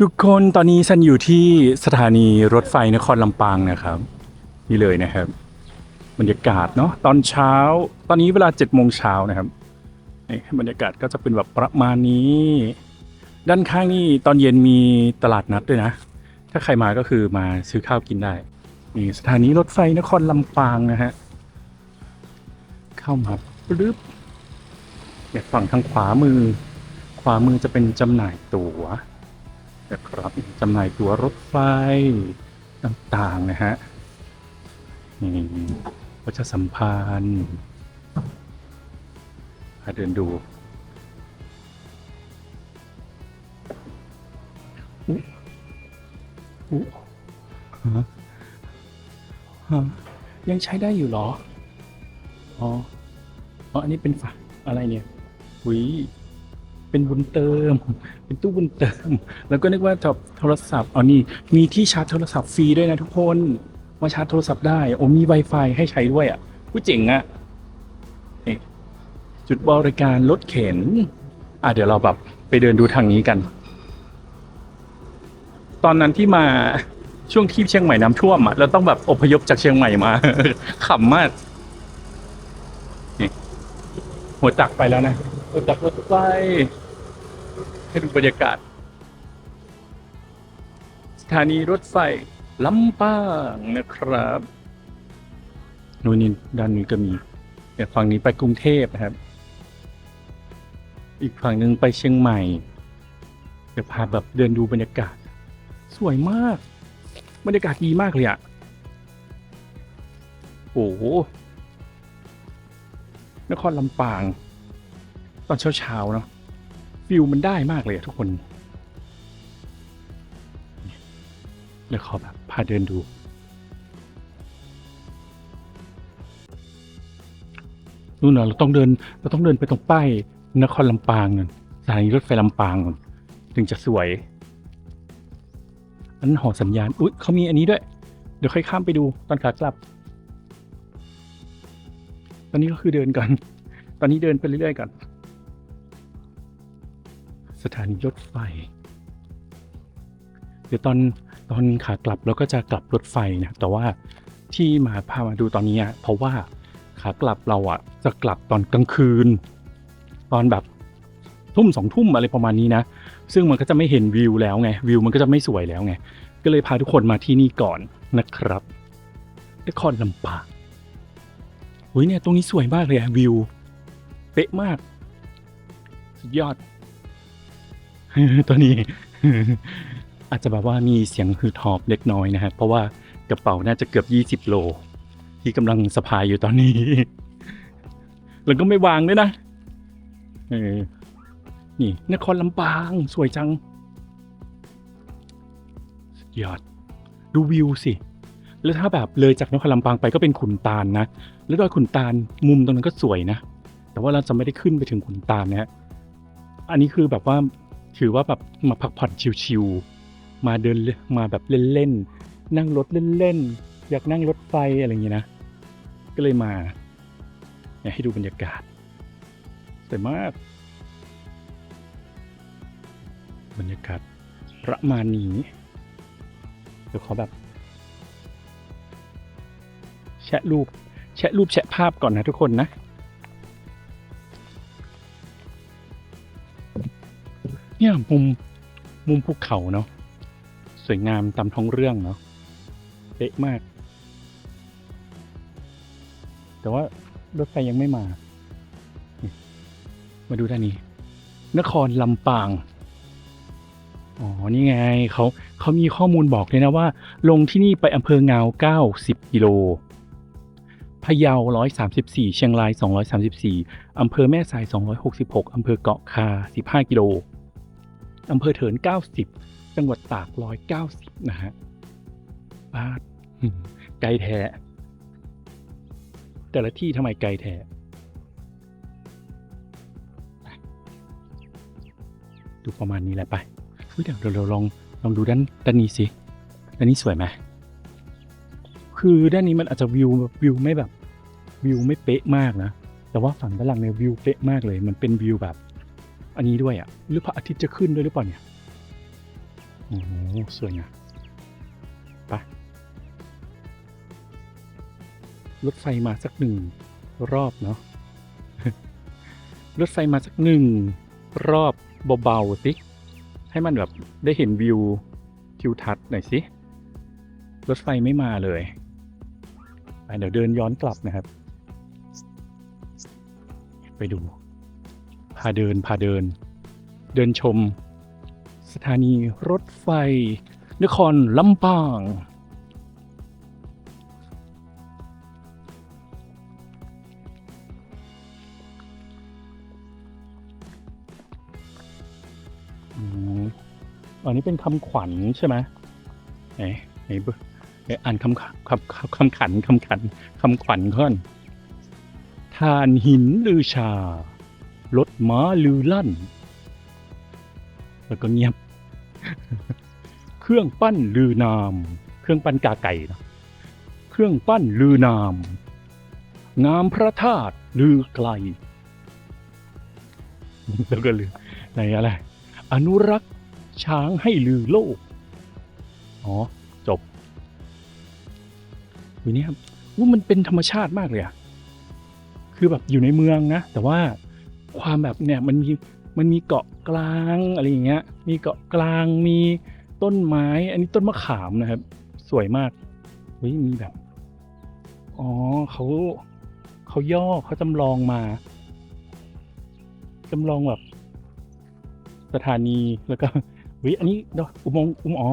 ทุกคนตอนนี้ฉันอยู่ที่สถานีรถไฟนครลำปางนะครับ นี่เลยนะครับ บรรยากาศเนาะตอนเช้า ตอนนี้เวลาเจ็ดโมงเช้านะครับนี่บรรยากาศก็จะเป็นแบบประมาณนี้ ด้านข้างนี่ตอนเย็นมีตลาดนัดด้วยนะ ถ้าใครมาก็คือมาซื้อข้าวกินได้นี่สถานีรถไฟนครลำปางนะฮะเข้ามาปึ๊บเนี่ยฝั่งทางขวามือ ขวามือจะเป็นจำหน่ายตั๋ว นะครับจำหน่ายตั๋วรถไฟต่างๆนะฮะนี่วัชสัมพันธ์พาเดินดูอุ๊อุ๊ฮะฮะยังใช้ได้อยู่หรอ อ๋อ อ๋อ อันนี้เป็นฝาอะไรเนี่ยหุย เป็นบุญเติม เป็นตู้บุญเติม แล้วก็นึกว่าจะโทรศัพท์อ๋อนี่มีที่ชาร์จโทรศัพท์ฟรีด้วยนะทุกคนมาชาร์จโทรศัพท์ได้โอ้มี Wi-Fi ให้ใช้ด้วยอะผู้เจ๋งอะจุดบริการรถเข็น อะเดี๋ยวเราแบบไปเดินดูทางนี้กัน ตอนนั้นที่มาช่วงที่เชียงใหม่น้ำท่วมอะเราต้องแบบอพยพจากเชียงใหม่มาขำมากหัวจักรไปแล้วนะหัวจักรรถไฟ ให้ดูบรรยากาศ สถานีรถไฟลำปางนะครับนู่นนี่ด้านนี้ก็มีเดี๋ยวฝั่งนี้ไปกรุงเทพนะครับ อีกฝั่งหนึ่งไปเชียงใหม่ เดี๋ยวพาแบบเดินดูบรรยากาศ สวยมาก บรรยากาศดีมากเลยอะโอ้โหนครลำปาง ตอนเช้าๆเนาะ ฟิลมันได้มากเลยอะทุกคน เดี๋ยวขอแบบพาเดินดู นู่นนะเราต้องเดิน เราต้องเดินไปตรงป้ายนครลำปางนั่นสถานีรถไฟลำปางนั่นถึงจะสวย อันนั้นหอสัญญาณ อุ๊ยเขามีอันนี้ด้วย เดี๋ยวค่อยข้ามไปดูตอนขากลับ ตอนนี้ก็คือเดินก่อน ตอนนี้เดินไปเรื่อยๆก่อน สถานีรถไฟ เดี๋ยวตอนตอนขากลับเราก็จะกลับรถไฟนะแต่ว่าที่มาพามาดูตอนนี้เพราะว่าขากลับเราอะจะกลับตอนกลางคืน ตอนแบบทุ่มสองทุ่มอะไรประมาณนี้นะ ซึ่งมันก็จะไม่เห็นวิวแล้วไงวิวมันก็จะไม่สวยแล้วไง ก็เลยพาทุกคนมาที่นี่ก่อนนะครับนครลำปางอุ้ยเนี่ยตรงนี้สวยมากเลยอะวิว เป๊ะมาก สุดยอด ตัวนี้ อาจจะแบบว่ามีเสียงฮือทอบเล็กน้อยนะฮะเพราะว่ากระเป๋าน่าจะเกือบ 20 โล ที่กำลังสะพายอยู่ตอนนี้ แล้วก็ไม่วางด้วยนะเออนี่ นครลำปางสวยจังสยอด ดูวิวสิ แล้วถ้าแบบเลยจากนครลำปางไปก็เป็นขุนตาลนะ แล้วดอยขุนตาลมุมตรงนั้นก็สวยนะ แต่ว่าเราจะไม่ได้ขึ้นไปถึงขุนตาลนะฮะ อันนี้คือแบบว่า ถือว่าแบบมาพักผ่อนชิวๆมาเดินมาแบบเล่นๆนั่งรถเล่นๆอยากนั่งรถไฟอะไรอย่างงี้นะ ก็เลยมาอยากให้ดูบรรยากาศสวยมาก บรรยากาศประมาณนี้เดี๋ยวขอแบบแชะรูปแชะรูปแชะภาพก่อนนะทุกคนนะ เนี่ยมุมมุมภูเขาเนาะสวยงามตามท้องเรื่องเนาะเป๊ะมาก แต่ว่ารถไฟยังไม่มา มาดูด้านนี้ นครลำปาง อ๋อ นี่ไงเขาเขามีข้อมูลบอกเลยนะว่า ลงที่นี่ไปอำเภองาเก้าสิบกิโลพะเยา134เชียงราย234อำเภอแม่สาย266อำเภอเกาะคา15กิโล อำเภอเถิน 90 จังหวัดตาก190นะฮะบ้าดอืมไกลแท้ แต่ละที่ทำไมไกลแท้ดูประมาณนี้แหละไปเดี๋ยวเราลองลองดูด้านด้านนี้สิด้านนี้สวยไหมคือด้านนี้มันอาจจะวิวแบบวิวไม่แบบวิวไม่เป๊ะมากนะ แต่ว่าฝั่งด้านหลังเนี่ยวิวเป๊ะมากเลย มันเป็นวิวแบบ อันนี้ด้วยอะ่ะ หรือพระอาทิตย์จะขึ้นด้วยหรือเปล่าเนี่ย โอ้โหสวยงามไปรถไฟมาสักหนึ่งรอบเนาะ รถไฟมาสักหนึ่งรอบเบาๆสิ ให้มันแบบได้เห็นวิวทิวทัศน์หน่อยสิ รถไฟไม่มาเลยไปเดี๋ยวเดินย้อนกลับนะครับ ไปดูาเดินพาเดิน เดินชม สถานีรถไฟ นครลำปาง อันนี้เป็นคำขวัญใช่ไหมไหนไหนเบอร์อ่านคำขคำคำคำขันคำขันคำขวัญก่อนทานหินลือชา รถม้าลือลั่น แล้วก็เงียบ เครื่องปั้นลือนาม เครื่องปั้นกาไก่นะเครื่องปั้นลือนาม งามพระธาตุลือไกล แล้วก็ลือในอะไร อนุรักษ์ช้างให้ลือโลก อ๋อ จบวันนี้ครับว่ามันเป็นธรรมชาติมากเลยอะคือแบบอยู่ในเมืองนะ แต่ว่า ความแบบเนี่ยมันมีมันมีเกาะกลางอะไรอย่างเงี้ย มีเกาะกลางมีต้นไม้ อันนี้ต้นมะขามนะครับ สวยมากเฮ้ยมีแบบ อ๋อเขาเขาย่อเขาจำลองมาจำลองแบบสถานีแล้วก็วิอันนี้เดอุโมงค์อุโมงค์อ๋อ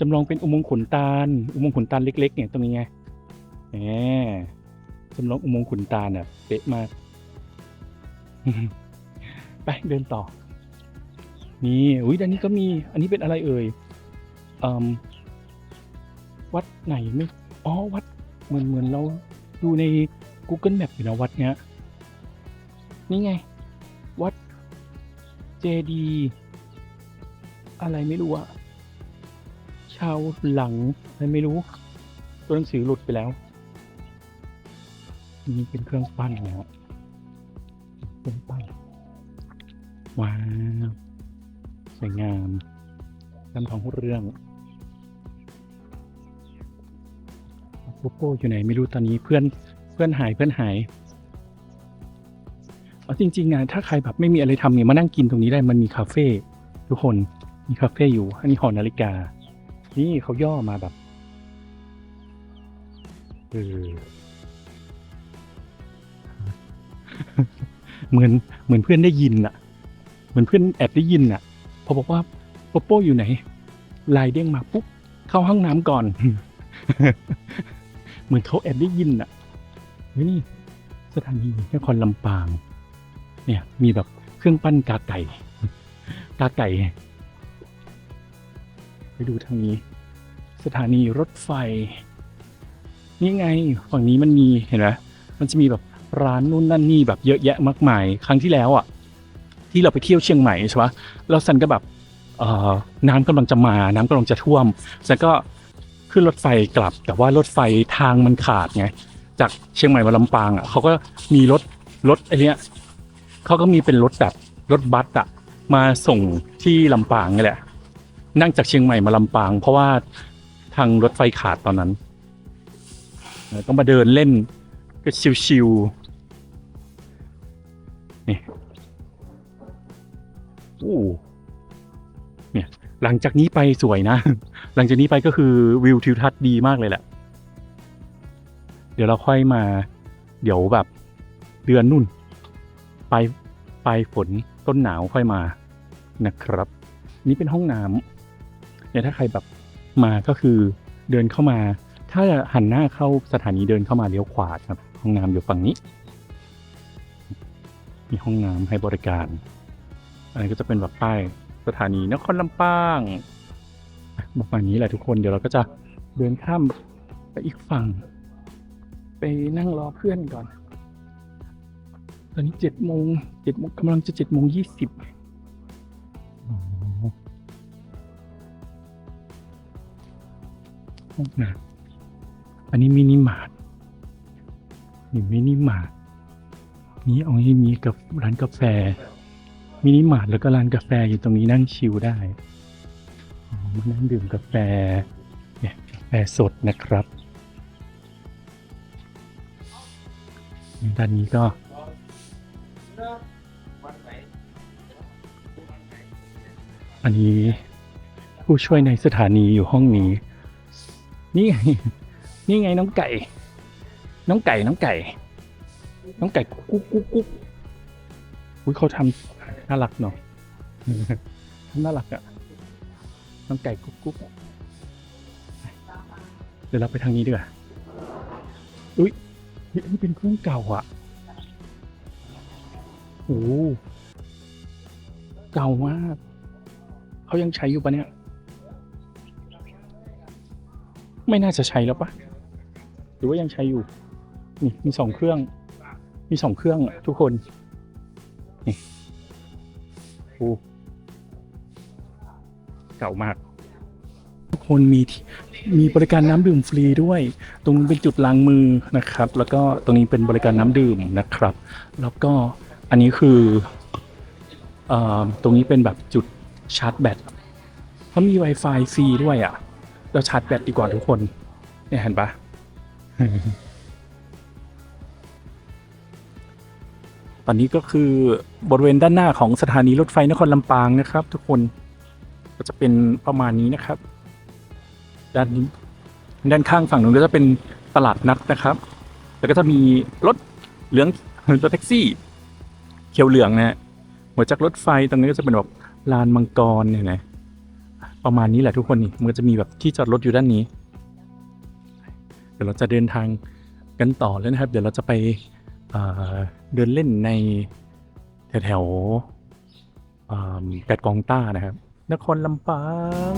จำลองเป็นอุโมงค์ขุนตาล อุโมงค์ขุนตาลเล็ก ๆ เนี่ยตรงนี้ไงแหมจำลองอุโมงค์ขุนตาลเนี่ยเป๊ะมาก ไปเดินต่อ นี่อุ้ยด้านนี้ก็มี อันนี้เป็นอะไรเอ่ยอวัดไหนไม่ อ๋อ วัด เหมือนเหมือนเราดูใน Google Map อยู่นะวัดเนี้ย นี่ไง วัดเจดีอะไรไม่รู้อะชาวหลังอะไรไม่รู้ ตัวหนังสือหลุดไปแล้ว นี่เป็นเครื่องปั้นนะครับ เครื่องปั้นว้าว สวยงามจำทองเรื่องโปโป้อยู่ไหนไม่รู้ตอนนี้เพื่อนเพื่อนหายเพื่อนหายเอาจริงๆอะถ้าใครแบบไม่มีอะไรทำเนี่ยมานั่งกินตรงนี้ได้มันมีคาเฟ่ทุกคนมีคาเฟ่อยู่ อันนี้หอนาฬิกา นี่เขาย่อมาแบบเออ เหมือนเหมือนเพื่อนได้ยินอะเหมือนเพื่อนแอบได้ยินอะพอบอกว่าโปโป้อยู่ไหนไลน์เด้งมาปุ๊บเข้าห้องน้ำก่อน เหมือนเขาแอบได้ยินอะเฮ้ยนี่สถานีนครลำปาง เนี่ยมีแบบเครื่องปั้นกาไก่กาไก่ ไปดูทางนี้ สถานีรถไฟ นี่ไงฝั่งนี้มันมีเห็นไหมมันจะมีแบบ ร้านนู่นนั่นนี่แบบเยอะแยะมากมาย ครั้งที่แล้วอะ ที่เราไปเที่ยวเชียงใหม่ใช่ปะแล้วซันก็แบบเออน้ำกำลังจะมา น้ำกำลังจะท่วมซันก็ขึ้นรถไฟกลับ แต่ว่ารถไฟทางมันขาดไง จากเชียงใหม่มาลำปางอะเขาก็มีรถรถไอเนี้ยเขาก็มีเป็นรถแบบรถบัสอะมาส่งที่ลำปางนี่แหละ นั่งจากเชียงใหม่มาลำปาง เพราะว่าทางรถไฟขาดตอนนั้นต้องมาเดินเล่น ก็ชิวๆนี่โอ้เนี่ย หลังจากนี้ไปสวยนะ หลังจากนี้ไปก็คือวิวทิวทัศน์ดีมากเลยแหละ เดี๋ยวเราค่อยมา เดี๋ยวแบบเดือนนุ่น ไปลายปฝนต้นหนาวค่อยมานะครับ นี่เป็นห้องน้ำเนี่ยถ้าใครแบบมาก็คือเดินเข้ามา ถ้าหันหน้าเข้าสถานีเดินเข้ามาเลี้ยวขวาครับ ห้องน้ำอยู่ฝั่งนี้ มีห้องน้ำให้บริการ อันนี้ก็จะเป็นแบบป้ายสถานีนครลำปางประมาณนี้แหละทุกคนเดี๋ยวเราก็จะเดินข้ามไปอีกฝั่ง ไปนั่งรอเพื่อนก่อน ตอนนี้เจ็ดโมงเจ็ดโมงกำลังจะเจ็ดโมงยี่สิบห้องน้ำอันนี้มินิมาร์ท นี่มินิมาร์ทนี่เอาให้มีกับร้านกาแฟมินิมาร์ทแล้วก็ร้านกาแฟอยู่ตรงนี้นั่งชิลได้มานั่งดื่มกาแฟเนี่ยกาแฟสดนะครับด้านนี้ก็อันนี้ผู้ช่วยในสถานีอยู่ห้องนี้ นี่ไงนี่ไงน้องไก่ น้องไก่น้องไก่ น้องไก่กุ๊กกุ๊กกุ๊กอุ้ยเขาทำน่ารักเนาะทำน่ารักอะน้องไก่กุ๊กกุ๊กเดี๋ยวเราไปทางนี้ดีกว่าอุ้ยเฮ้ยอันนี้เป็นเครื่องเก่าอะโอ้โหเก่ามากเขายังใช้อยู่ปะเนี่ย ไม่น่าจะใช้แล้วปะหรือว่ายังใช้อยู่ นี่มีสองเครื่อง มีสองเครื่องทุกคน นี่โอ้เก่ามาก ทุกคนมีมีบริการน้ำดื่มฟรีด้วย ตรงนี้เป็นจุดล้างมือนะครับ แล้วก็ตรงนี้เป็นบริการน้ำดื่มนะครับ แล้วก็อันนี้คือเอ่อตรงนี้เป็นแบบจุดชาร์จแบตเขามี Wi-Fi ฟรีด้วยอะ่ะ เราชาร์จแบตดีกว่าทุกคน เนี่ยเห็นปะ ตอนนี้ก็คือบริเวณด้านหน้าของสถานีรถไฟนครลำปางนะครับ ทุกคนก็จะเป็นประมาณนี้นะครับ ด้านนี้ด้านข้างฝั่งนู้นก็จะเป็นตลาดนัดนะครับ แล้วก็จะมีรถเหลืองรถแท็กซี่ เขียวเหลืองนะหัวจากรถไฟตรงนี้ก็จะเป็นแบบลานมังกรเนี่ยนะประมาณนี้แหละทุกคนนี่มันก็จะมีแบบที่จอดรถอยู่ด้านนี้ เดี๋ยวเราจะเดินทางกันต่อแล้วนะครับ เดี๋ยวเราจะไป เดินเล่นในแถวแถวๆเอ่อแกดกองต้านะครับ นครลำปาง